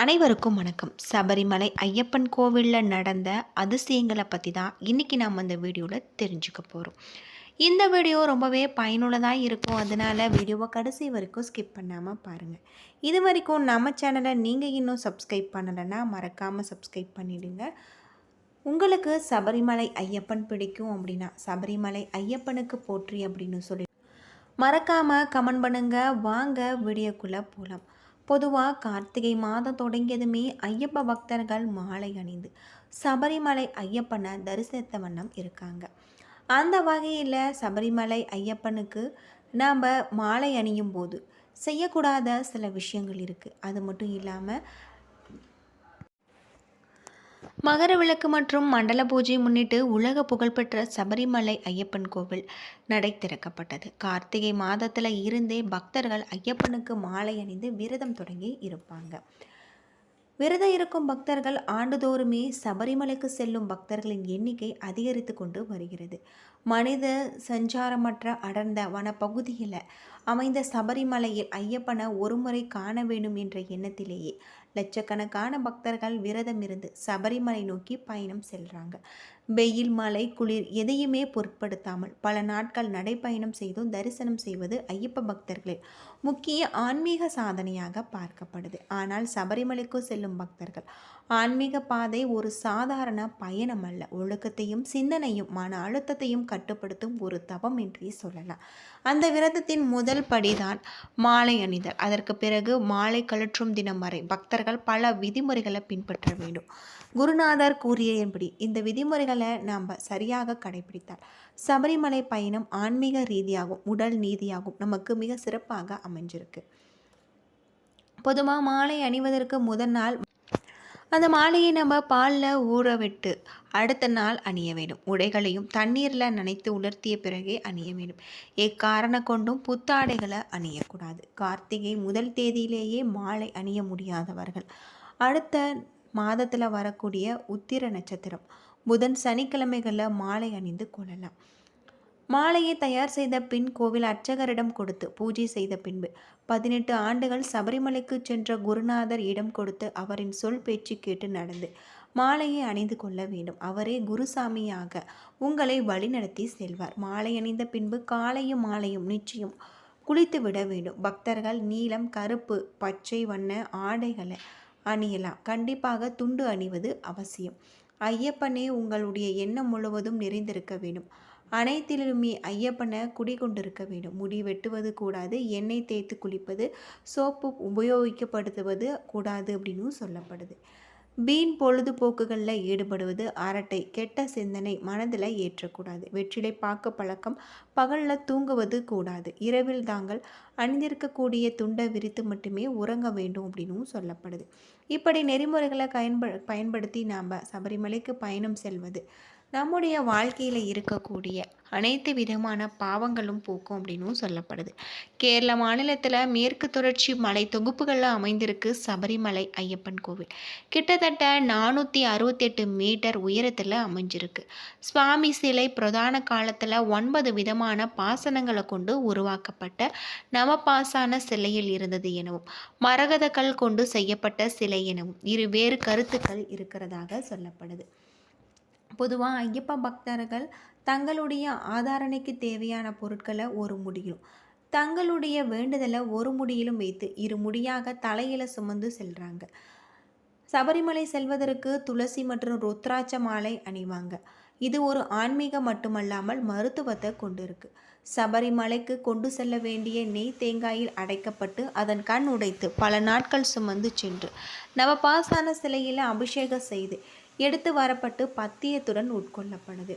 அனைவருக்கும் வணக்கம். சபரிமலை ஐயப்பன் கோவிலில் நடந்த அதிசயங்களை பற்றி தான் இன்றைக்கி நாம் அந்த வீடியோவில் தெரிஞ்சுக்க போகிறோம் இந்த வீடியோ ரொம்பவே பயனுள்ளதாக இருக்கும். அதனால் வீடியோவை கடைசி வரைக்கும் ஸ்கிப் பண்ணாமல் பாருங்கள் இது வரைக்கும் நம்ம சேனலை நீங்கள் இன்னும் சப்ஸ்கிரைப் பண்ணலைன்னா மறக்காமல் சப்ஸ்கிரைப் பண்ணிவிடுங்க உங்களுக்கு சபரிமலை ஐயப்பன் பிடிக்கும் அப்படின்னா சபரிமலை ஐயப்பனுக்கு போற்றி அப்படின்னு சொல்லி மறக்காமல் கமெண்ட் பண்ணுங்கள் வாங்க வீடியோக்குள்ளே போகலாம் பொதுவாக கார்த்திகை மாதம் தொடங்கியதுமே ஐயப்ப பக்தர்கள் மாலை அணிந்து சபரிமலை ஐயப்பனை தரிசித்த வண்ணம் இருக்காங்க. அந்த வகையில் சபரிமலை ஐயப்பனுக்கு நாம் மாலை அணியும் போது செய்யக்கூடாத சில விஷயங்கள் இருக்குது அது மட்டும் இல்லாமல் மகர விளக்கு மற்றும் மண்டல பூஜையை முன்னிட்டு உலக புகழ்பெற்ற சபரிமலை ஐயப்பன் கோவில் நடை திறக்கப்பட்டது. கார்த்திகை மாதத்தில் இருந்தே பக்தர்கள் ஐயப்பனுக்கு மாலை அணிந்து விரதம் தொடங்கி இருப்பாங்க. விரதம் இருக்கும் பக்தர்கள் ஆண்டுதோறுமே சபரிமலைக்கு செல்லும் பக்தர்களின் எண்ணிக்கை அதிகரித்து கொண்டு வருகிறது. மனித சஞ்சாரமற்ற அடர்ந்த வனப்பகுதியில் அமைந்த சபரிமலையில் ஐயப்பனை ஒருமுறை காண வேண்டும் என்ற எண்ணத்திலேயே லட்சக்கணக்கான பக்தர்கள் விரதம் இருந்து சபரிமலை நோக்கி பயணம் செல்கிறாங்க வெயில் மழை குளிர் எதையுமே பொருட்படுத்தாமல் பல நாட்கள் நடைப்பயணம் செய்தும் தரிசனம் செய்வது ஐயப்ப பக்தர்களில் முக்கிய ஆன்மீக சாதனையாக பார்க்கப்படுது. ஆனால் சபரிமலைக்கு செல்லும் பக்தர்கள் ஆன்மீக பாதை ஒரு சாதாரண பயணம் அல்ல. ஒழுக்கத்தையும் சிந்தனையும் மன அழுத்தத்தையும் கட்டுப்படுத்தும் ஒரு தவம் என்றே சொல்லலாம். அந்த விரதத்தின் முதல் படிதான் மாலை அணிதல். அதற்கு பிறகு மாலை கழற்றும் தினம் வரை பக்தர்கள் பல விதிமுறைகளை பின்பற்ற வேண்டும். குருநாதர் கூறியபடி இந்த விதிமுறைகள் நாம் சரியாக கடைபிடித்தால் சபரிமலை பயணம் ஆன்மீக ரீதியாகவும் உடல் நீதியாகவும் நமக்கு மிக சிறப்பாக அமைஞ்சிருக்கு. பொதுவாக மாலை அணிவதற்கு முதல் நாள் அந்த மாலையை நம்ம பாலில் ஊற விட்டு அடுத்த நாள் அணிய வேண்டும். உடைகளையும் தண்ணீரில் நனைத்து உலர்த்திய பிறகே அணிய வேண்டும். எக்காரண கொண்டும் புத்தாடைகளை அணியக்கூடாது. கார்த்திகை முதல் தேதியிலேயே மாலை அணிய முடியாதவர்கள். அடுத்த மாதத்தில் வரக்கூடிய உத்திர நட்சத்திரம். புதன் சனிக்கிழமைகளில் மாலை அணிந்து கொள்ளலாம். மாலையை தயார் செய்த பின் கோவில் அர்ச்சகரிடம் கொடுத்து பூஜை செய்த பின்பு பதினெட்டு ஆண்டுகள் சபரிமலைக்கு சென்ற குருநாதர் இடம் கொடுத்து அவரின் சொல் பேச்சு கேட்டு நடந்து மாலையை அணிந்து கொள்ள வேண்டும். அவரே குருசாமியாக உங்களை வழிநடத்தி செல்வார். மாலை அணிந்த பின்பு காலையும் மாலையும் நிச்சயம் குளித்து விட வேண்டும். பக்தர்கள் நீலம் கருப்பு பச்சை வண்ண ஆடைகளை அணியலாம். கண்டிப்பாக துண்டு அணிவது அவசியம். ஐயப்பனே உங்களுடைய எண்ணம் முழுவதும் நிறைந்திருக்க வேண்டும். அனைத்திலுமே ஐயப்பனை குடிகொண்டிருக்க வேண்டும். முடி வெட்டுவது கூடாது எண்ணெய் தேய்த்து குளிப்பது சோப்பு உபயோகிக்கப்படுத்துவது கூடாது அப்படின்னும் சொல்லப்படுது. வீண் பொழுதுபோக்குகளில் ஈடுபடுவது அரட்டை. கெட்ட சிந்தனை மனதில் ஏற்றக்கூடாது. வெற்றிலை பார்க்க பழக்கம் பகலில் தூங்குவது கூடாது. இரவில் தாங்கள் அணிந்திருக்கக்கூடிய துண்டை விரித்து மட்டுமே உறங்க வேண்டும் அப்படின்னும் சொல்லப்படுது. இப்படி நெறிமுறைகளை பயன்ப பயன்படுத்தி நாம் சபரிமலைக்கு பயணம் செல்வது நம்முடைய வாழ்க்கையில் இருக்கக்கூடிய அனைத்து விதமான பாவங்களும் போக்கும் அப்படின்னும் சொல்லப்படுது. கேரள மாநிலத்தில் மேற்கு தொடர்ச்சி மலை தொகுப்புகளில் அமைந்திருக்கு சபரிமலை ஐயப்பன் கோவில். கிட்டத்தட்ட நானூற்றி அறுபத்தெட்டு மீட்டர் உயரத்தில் அமைஞ்சிருக்கு. சுவாமி சிலை பிரதான காலத்தில் ஒன்பது விதமான பாசனங்களை கொண்டு உருவாக்கப்பட்ட நவபாசான சிலையில் இருந்தது எனவும் மரகத கொண்டு செய்யப்பட்ட சிலை எனவும் இரு வேறு கருத்துக்கள் இருக்கிறதாக சொல்லப்படுது. பொதுவாக ஐயப்ப பக்தர்கள் தங்களுடைய ஆதாரணைக்கு தேவையான பொருட்களை ஒரு முடியும் தங்களுடைய வேண்டுதலை ஒரு முடியிலும் வைத்து இரு முடியாக தலையில சுமந்து செல்கிறாங்க சபரிமலை செல்வதற்கு துளசி மற்றும் ருத்ராட்ச மாலை அணிவாங்க. இது ஒரு ஆன்மீகம் மட்டுமல்லாமல் மருத்துவத்தை கொண்டு இருக்கு சபரிமலைக்கு கொண்டு செல்ல வேண்டிய நெய் தேங்காயில் அடைக்கப்பட்டு அதன் கண் உடைத்து பல நாட்கள் சுமந்து சென்று நவபாசான சிலையில் அபிஷேகம் செய்து எடுத்து வரப்பட்டு பத்தியத்துடன் உட்கொள்ளப்படுது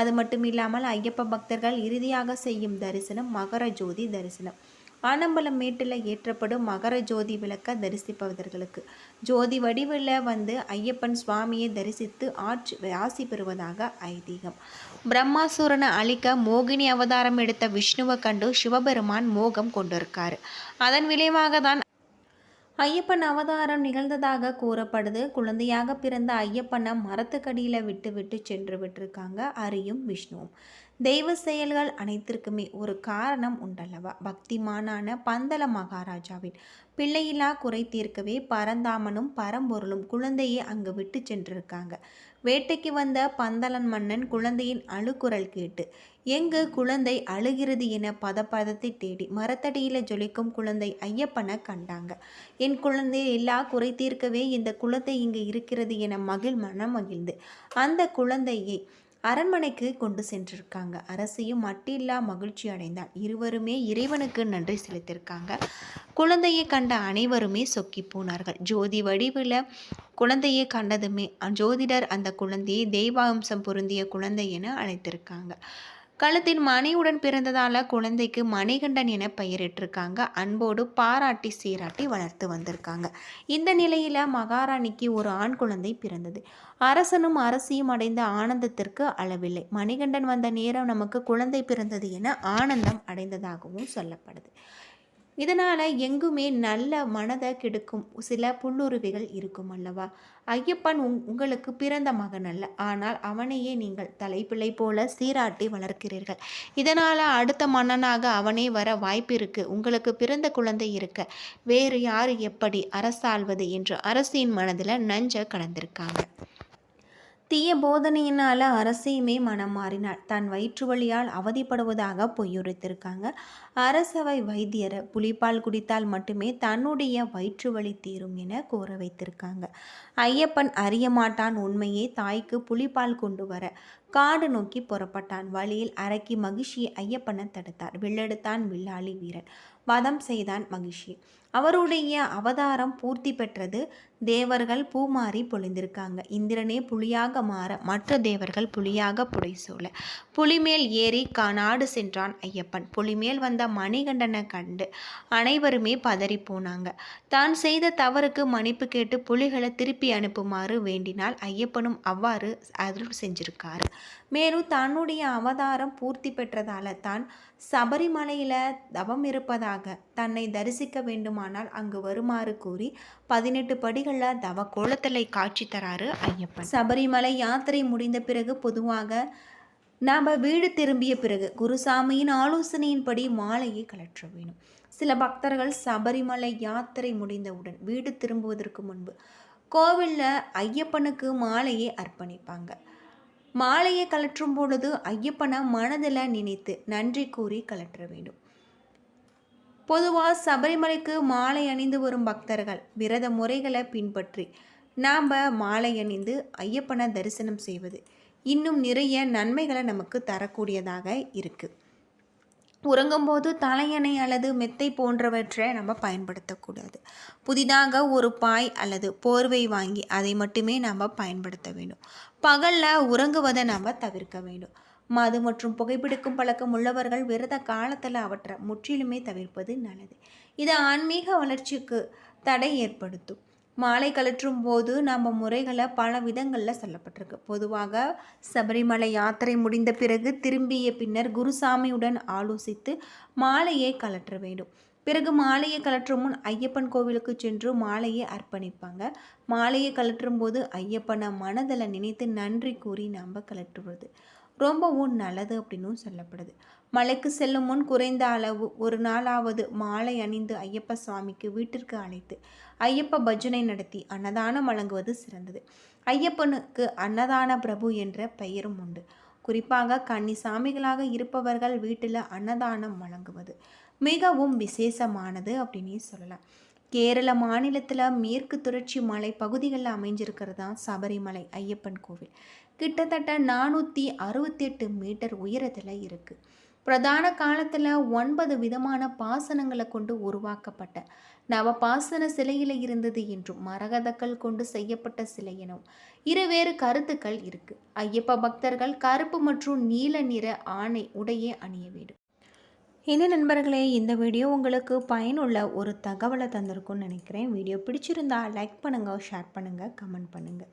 அது மட்டும் இல்லாமல் ஐயப்ப பக்தர்கள் இறுதியாக செய்யும் தரிசனம் மகர ஜோதி தரிசனம். ஆனம்பலம் மேட்டில் ஏற்றப்படும் மகர ஜோதி விளக்க தரிசிப்பவர்களுக்கு. ஜோதி வடிவில் வந்து ஐயப்பன் சுவாமியை தரிசித்து ஆட்சி ஆசி பெறுவதாக ஐதீகம். பிரம்மாசூரனை அழிக்க மோகினி அவதாரம் எடுத்த விஷ்ணுவை கண்டு சிவபெருமான் மோகம் கொண்டிருக்காரு. அதன் விளைவாக தான் ஐயப்பன் அவதாரம் நிகழ்ந்ததாக கூறப்படுது. குழந்தையாக பிறந்த ஐயப்பனை மரத்துக்கடியில் விட்டு விட்டு சென்று விட்டிருக்காங்க அரியும் விஷ்ணுவும். தெய்வ செயல்கள் அனைத்திற்குமே ஒரு காரணம் உண்டல்லவா? பக்திமானான பந்தல மகாராஜாவின் பிள்ளையில்லா குறை தீர்க்கவே பரந்தாமனும் பரம்பொருளும் குழந்தையை அங்கு விட்டு சென்றிருக்காங்க. வேட்டைக்கு வந்த பந்தலன் மன்னன் குழந்தையின் அழுக்குரல் கேட்டு எங்கு குழந்தை அழுகிறது என பதப்பதத்தை தேடி மரத்தடியில் ஜொலிக்கும் குழந்தை ஐயப்பனை கண்டாங்க. என் குழந்தை எல்லா குறை தீர்க்கவே இந்த குழந்தை இங்கு இருக்கிறது என மகிழ் மனம் மகிழ்ந்து அந்த குழந்தையை அரண்மனைக்கு கொண்டு சென்றிருக்காங்க. அரசியும் மட்டில்லா மகிழ்ச்சி அடைந்தான். இருவருமே இறைவனுக்கு நன்றி செலுத்தியிருக்காங்க. குழந்தையை கண்ட அனைவருமே சொக்கி போனார்கள். ஜோதி வடிவில் குழந்தையை கண்டதுமே ஜோதிடர் அந்த குழந்தையை தெய்வாம்சம் பொருந்திய குழந்தை என அழைத்திருக்காங்க. கழுத்தின் மணியுடன் பிறந்ததால குழந்தைக்கு மணிகண்டன் என பெயரிட்டிருக்காங்க. அன்போடு பாராட்டி சீராட்டி வளர்த்து வந்திருக்காங்க. இந்த நிலையில மகாராணிக்கு ஒரு ஆண் குழந்தை பிறந்தது. அரசனும் அரசியும் அடைந்த ஆனந்தத்திற்கு அளவில்லை. மணிகண்டன் வந்த நேரம் நமக்கு குழந்தை பிறந்தது என ஆனந்தம் அடைந்ததாகவும் சொல்லப்படுது. இதனால் எங்குமே நல்ல மனதை கெடுக்கும் சில புல்லுருவிகள் இருக்கும் அல்லவா? ஐயப்பன் உங் உங்களுக்கு பிறந்த மகன் அல்ல. ஆனால் அவனையே நீங்கள் தலைப்பிள்ளை போல சீராட்டி வளர்க்கிறீர்கள். இதனால் அடுத்த மன்னனாக அவனே வர வாய்ப்பு இருக்கு உங்களுக்கு பிறந்த குழந்தை இருக்க. வேறு யார் எப்படி அரசாள்வது என்று அரசின் மனதில் நஞ்ச கடந்திருக்காங்க தீய போதனையினால் அரசையுமே மனம் மாறினார் தன் வயிற்று வழியால் அவதிப்படுவதாக பொய்யுரைத்திருக்காங்க. அரசவை வைத்தியரை புலிப்பால் குடித்தால் மட்டுமே தன்னுடைய வயிற்று வலி தீரும் என கூற வைத்திருக்காங்க. ஐயப்பன் அறிய மாட்டான் உண்மையே தாய்க்கு புலிப்பால் கொண்டு வர. காடு நோக்கி புறப்பட்டான். வழியில் அரக்கி மகிழ்ச்சியை ஐயப்பனை தடுத்தார். வில்லெடுத்தான் வில்லாளி வீரன். வதம் செய்தான் மகிழ்ச்சி. அவருடைய அவதாரம் பூர்த்தி பெற்றது தேவர்கள் பூமாறி பொழிந்திருக்காங்க. இந்திரனே புலியாக மாற மற்ற தேவர்கள் புலியாக புடைசூழ. புலிமேல் ஏறி நாடு சென்றான் ஐயப்பன். புலிமேல் வந்த மணிகண்டனை கண்டு அனைவருமே பதறி போனாங்க. தான் செய்த தவறுக்கு மன்னிப்பு கேட்டு புலிகளை திருப்பி அனுப்புமாறு வேண்டினால் ஐயப்பனும் அவ்வாறு அருள் செஞ்சிருக்காரு. மேலும் தன்னுடைய அவதாரம் பூர்த்தி பெற்றதால தான் சபரிமலையில் தவம் இருப்பதாக தன்னை தரிசிக்க வேண்டுமானால் அங்கு வருமாறு கூறி பதினெட்டு படிகளில் தவ கோலத்தலை காட்சி தராரு ஐயப்பன். சபரிமலை யாத்திரை முடிந்த பிறகு பொதுவாக நாம் வீடு திரும்பிய பிறகு குருசாமியின் ஆலோசனையின்படி மாலையை கலற்ற வேணும். சில பக்தர்கள் சபரிமலை யாத்திரை முடிந்தவுடன் வீடு திரும்புவதற்கு முன்பு கோவிலில் ஐயப்பனுக்கு மாலையை அர்ப்பணிப்பாங்க. மாலையை கலற்றும் பொழுது ஐயப்பனை மனதில் நினைத்து நன்றி கூறி கலற்ற வேண்டும். பொதுவாக சபரிமலைக்கு மாலை அணிந்து வரும் பக்தர்கள் விரத முறைகளை பின்பற்றி நாம் மாலை அணிந்து ஐயப்பனை தரிசனம் செய்வது இன்னும் நிறைய நன்மைகளை நமக்கு தரக்கூடியதாக இருக்குது உறங்கும்போது தலையணை அல்லது மெத்தை போன்றவற்றை நம்ம பயன்படுத்தக்கூடாது. புதிதாக ஒரு பாய் அல்லது போர்வை வாங்கி அதை மட்டுமே நாம் பயன்படுத்த வேண்டும். பகலில் உறங்குவதை நாம் தவிர்க்க வேண்டும். மது மற்றும் புகைப்பிடிக்கும் பழக்கம் உள்ளவர்கள் விரத காலத்தில் அவற்றை முற்றிலுமே தவிர்ப்பது நல்லது. இது ஆன்மீக வளர்ச்சிக்கு தடை ஏற்படுத்தும். மாலை கழற்றும் போது நம்ம முறைகளை பல விதங்களில் சொல்லப்பட்டிருக்கு. பொதுவாக சபரிமலை யாத்திரை முடிந்த பிறகு திரும்பிய பின்னர் குருசாமியுடன் ஆலோசித்து மாலையை கலற்ற வேண்டும். பிறகு மாலையை கலற்றும் முன் ஐயப்பன் கோவிலுக்கு சென்று மாலையை அர்ப்பணிப்பாங்க. மாலையை கலற்றும் போது ஐயப்பனை மனதில் நினைத்து நன்றி கூறி நாம் கலற்றுவது ரொம்பவும் நல்லது அப்படின்னும் சொல்லப்படுது. மலைக்கு செல்லும் முன் குறைந்த அளவு ஒரு நாளாவது மாலை அணிந்து ஐயப்ப சுவாமிக்கு வீட்டிற்கு அழைத்து ஐயப்ப பஜனை நடத்தி அன்னதானம் வழங்குவது சிறந்தது. ஐயப்பனுக்கு அன்னதான பிரபு என்ற பெயரும் உண்டு. குறிப்பாக கன்னி சாமிகளாக இருப்பவர்கள் வீட்டில் அன்னதானம் வழங்குவது மிகவும் விசேஷமானது அப்படின்னே சொல்லலாம். கேரள மாநிலத்தில் மேற்கு தொடர்ச்சி மலை பகுதிகளில் அமைஞ்சிருக்கிறது தான் சபரிமலை ஐயப்பன் கோவில். கிட்டத்தட்ட நானூற்றி அறுபத்தெட்டு மீட்டர் உயரத்தில் இருக்குது பிரதான காலத்தில் ஒன்பது விதமான பாசனங்களை கொண்டு உருவாக்கப்பட்ட நவபாசன சிலையில் இருந்தது என்றும் மரகதக்கள் கொண்டு செய்யப்பட்ட சிலை எனவும் இருவேறு கருத்துக்கள் இருக்கு. ஐயப்ப பக்தர்கள் கருப்பு மற்றும் நீல நிற ஆணை உடையே அணிய வேண்டும். என்ன நண்பர்களே இந்த வீடியோ உங்களுக்கு பயனுள்ள ஒரு தகவலை தந்திருக்கும்னு நினைக்கிறேன். வீடியோ பிடிச்சிருந்தா லைக் பண்ணுங்கள் ஷேர் பண்ணுங்கள் கமெண்ட் பண்ணுங்கள்